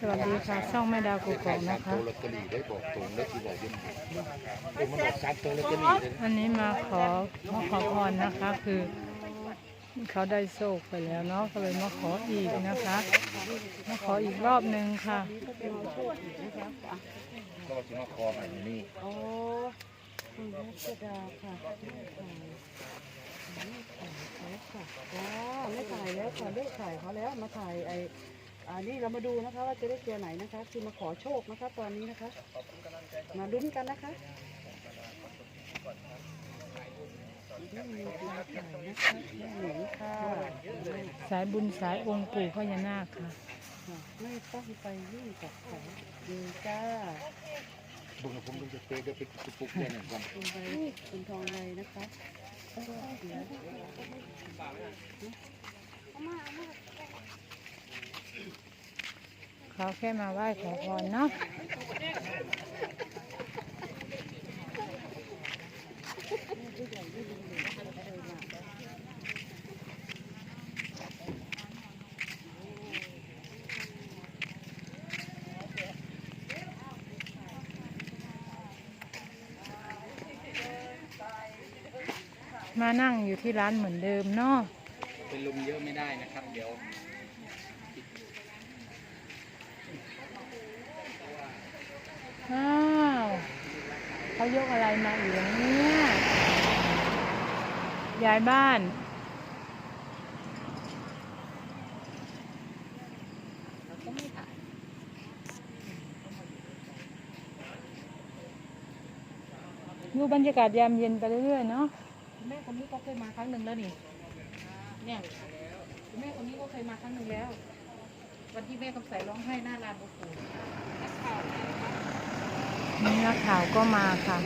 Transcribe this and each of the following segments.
สวัสดีค่ะช่องแม่ดาวกุกกอกนะคะตัวลอตเตอรี่ได้บอกตรงได้ที่บอกยังเออมันบอกสามตัวลอตเตอรี่เลยอันนี้มาขอมาขอพรนะคะ คือ เขาได้โชคไปแล้วเนาะก็เลยมาขออีกนะคะมาขออีกรอบหนึ่งค่ะก็จะมาคออันนี้โอ้คุณรัชดาค่ะไม่ถ่ายไม่ถ่ายเขาค่ะว้าไม่ถ่ายแล้วค่ะเลิกถ่ายเขาแล้วมาถ่ายไอ อันนี้เรามาดูนะคะว่าจะได้ตัวไหนนะคะ คือมาขอโชคนะคะ ตอนนี้นะคะ มาลุ้นกันนะคะไม่มีตัวถ่ายนะคะไม่หนีค่ะสายบุญสายองค์ปู่พญานาคค่ะไม่ต้องไปยุ่งกับเขาดีจ้าบุญผมต้องจะเตะได้ไปกุปุกแน่นอนคุณใบคุณทองใบนะคะก็เดี๋ยว เขาแค่มาไหว้ขอพรเนาะมานั่งอยู่ที่ร้านเหมือนเดิมเนาะเป็นลมเยอะไม่ได้นะครับ เดี๋ยว อ้าวเขายกอะไรมาอีกเนี่ยย้ายบ้านดูบรรยากาศยามเย็นไปเรื่อยๆเนาะแม่คนนี้ก็เคยมาครั้งหนึ่งแล้วนี่ เนี่ยแม่คนนี้ก็เคยมาครั้งหนึ่งแล้ว วันที่แม่คำใสร้องไห้หน้าลานปู่นี่ นี่นักข่าวก็มาค่ะ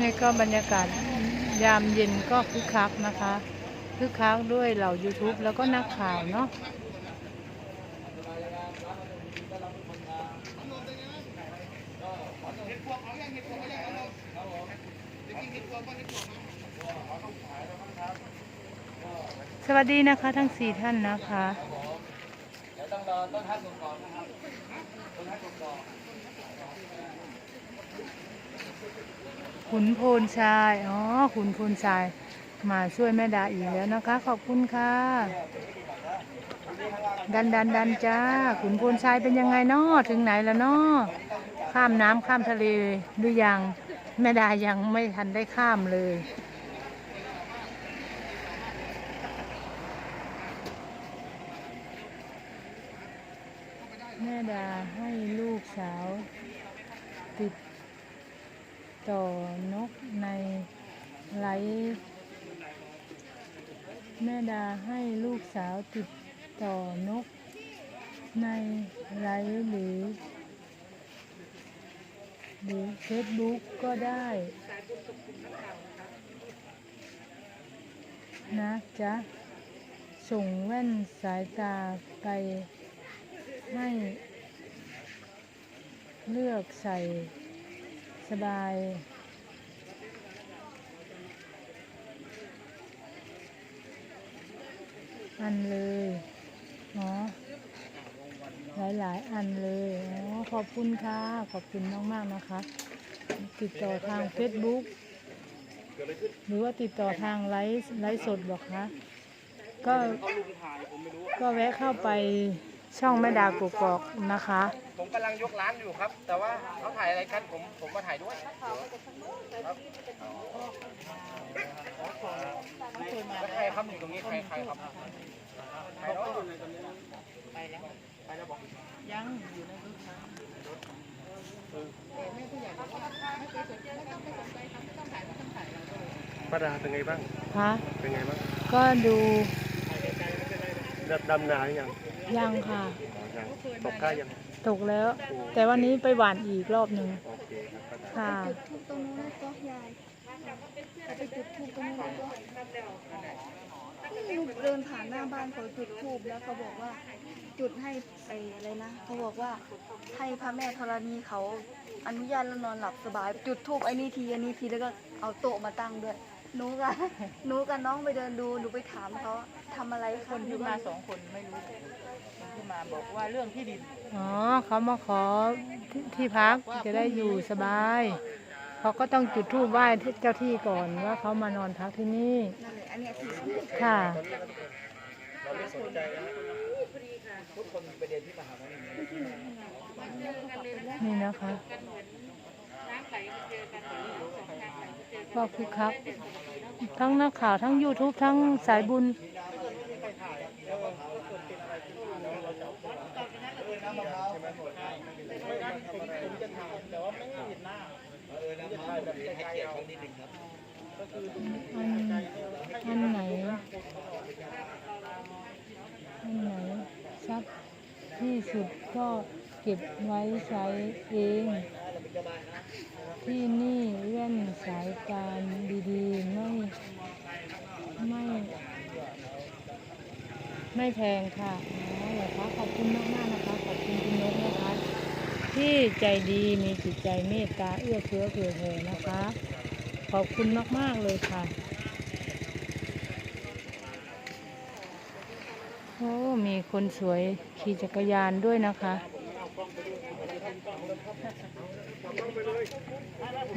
นี่ก็บรรยากาศ ยามเย็นก็คึกคักนะคะคึกคักด้วยเหล่า YouTube แล้วก็นักข่าวเนาะสวัสดีนะคะทั้งสี่ท่านนะคะ ขุนโพนชาย อ๋อ ขุนโพนชาย มาช่วยแม่ดาอีกแล้วนะคะ ขอบคุณค่ะ ดันดันดันจ้า ขุนโพนชายเป็นยังไงเนาะถึงไหนแล้วเนาะข้ามน้ำข้ามทะเลหรือยัง แม่ดายังไม่ทันได้ข้ามเลยแม่ดาให้ลูกสาว ติด ต่อนกในไลฟ์แม่ดาให้ลูกสาวติดต่อนกในไลฟ์หรือหรือเฟซบุ๊กก็ได้นะจ๊ะ ส่งแว่นสายตาไปให้เลือกใส่ สบาย อันเลยอ๋อหลายๆอันเลยอ๋อขอบคุณค่ะ ขอบคุณมากๆนะคะ ติดต่อทาง Facebook หรือว่าติดต่อทางไลฟ์ไลฟ์สดบอกคะก็ก็แวะเข้าไป ช่องแม่ดากกอกนะคะ ผมกำลังยกร้านอยู่ครับ แต่ว่าเขาถ่ายอะไรกันผมผมมาถ่ายด้วยครับแล้วใครครับอยู่ตรงนี้ใครใครครับใครเนาะไปแล้วไปแล้วบอกยังอยู่ในรถนะแต่แม่ผู้ใหญ่บอกว่าไม่ไปสนใจไม่ต้องไปสนใจครับไม่ต้องถ่ายไม่ต้องถ่ายเราก็เลยป้าดาเป็นไงบ้างคะเป็นไงบ้างก็ดู ดำดำนาหรือยังยังค่ะอ๋อยังตกค่ายังตกแล้ว แต่วันนี้ไปหวานอีกรอบหนึ่งโอเคครับป้าดาค่ะ จุดทูบตรงนู้นนะก็ยายลูกเดินผ่านหน้าบ้านเขาจุดธูปแล้วเขาบอกว่า จุดให้ไปอะไรนะเขาบอกว่าให้พระแม่ธรณีเขาอนุญาตแล้วนอนหลับสบาย จุดธูปไอ้นี่ทีอันนี้ทีแล้วก็เอาโต๊ะมาตั้งด้วย หนูกับหนูกับน้องไปเดินดูหนูไปถามเขาทำอะไรคนที่มาสองคนไม่รู้คนที่มาบอกว่าเรื่องที่ดินอ๋อเขามาขอที่ที่พักจะได้อยู่สบายเขาก็ต้องจุดธูปไหว้เจ้าที่ก่อนว่าเขามานอนพักที่นี่นั่นแหละอันเนี้ยที่ค่ะ นี่นะคะ ก็คือคักทั้งนักข่าวทั้ง YouTube ทั้งสายบุญ อันอันไหน อันไหนชัดที่สุดก็เก็บไว้ใช้เอง ที่นี่เลื่อน สายการดีๆ ไม่ ไม่ ไม่แพงค่ะอ๋อเหรอคะขอบคุณมากมากๆนะคะ ขอบคุณคุณนกนะคะ ที่ใจดีมีจิตใจเมตตาเอื้อเฟื้อเผื่อแผ่นะคะ ขอบคุณมาก ๆ เลยค่ะโอ้มีคนสวยขี่จักรยานด้วยนะคะ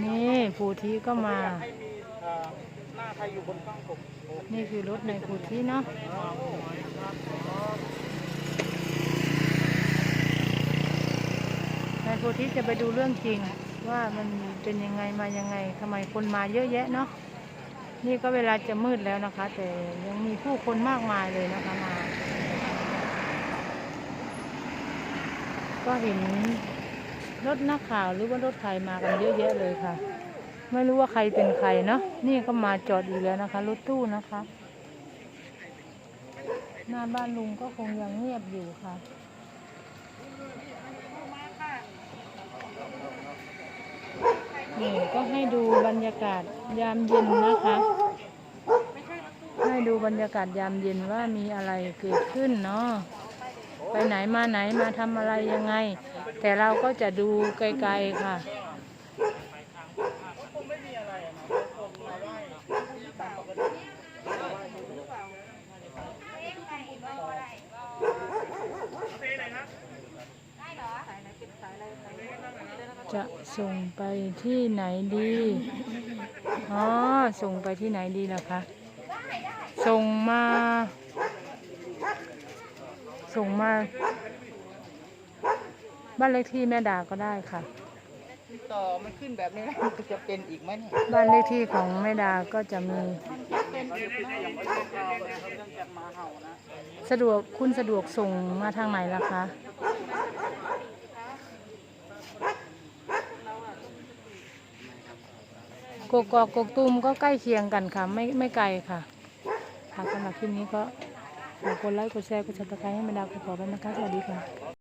นี่ภูทีก็มาหน้าใครอยู่บนกล้องผมนี่คือรถในภูทีเนาะในภูทีจะไปดูเรื่องจริง ว่ามันเป็นยังไงมายังไงทำไมคนมาเยอะแยะเนาะนี่ก็เวลาจะมืดแล้วนะคะ แต่ยังมีผู้คนมากมายเลยนะคะมา ก็เห็น รถนักข่าวหรือว่ารถใครมากันเยอะแยะเลยค่ะ ไม่รู้ว่าใครเป็นใครเนาะนี่ก็มาจอดอีกแล้วนะคะ รถตู้นะคะ หน้าบ้านลุงก็คงยังเงียบอยู่ค่ะนี่ก็ให้ดูบรรยากาศยามเย็นนะคะ ให้ดูบรรยากาศยามเย็นว่ามีอะไรเกิดขึ้นเนาะไปไหนมาไหนมาทำอะไรยังไง แต่เราก็จะดูไกลๆค่ะ จะส่งไปที่ไหนดี อ๋อ ส่งไปที่ไหนดีล่ะคะ ส่งมา ส่งมา บ้านเลขที่แม่ดาก็ได้ค่ะ ต่อมันขึ้นแบบนี้แล้วมันจะเป็นอีกไหมเนี่ยบ้านเลขที่ของแม่ดาก็จะมี สะดวกคุณสะดวกส่งมาทางไหนล่ะคะกกอกกกตูมก็ใกล้เคียงกันค่ะ ไม่ไม่ไกลค่ะ ค่ะสำหรับคลิปนี้ก็ฝากกดไลค์กดแชร์กดซับสไครต์ให้แม่ดาขอขอบคุณนะคะ สวัสดีค่ะ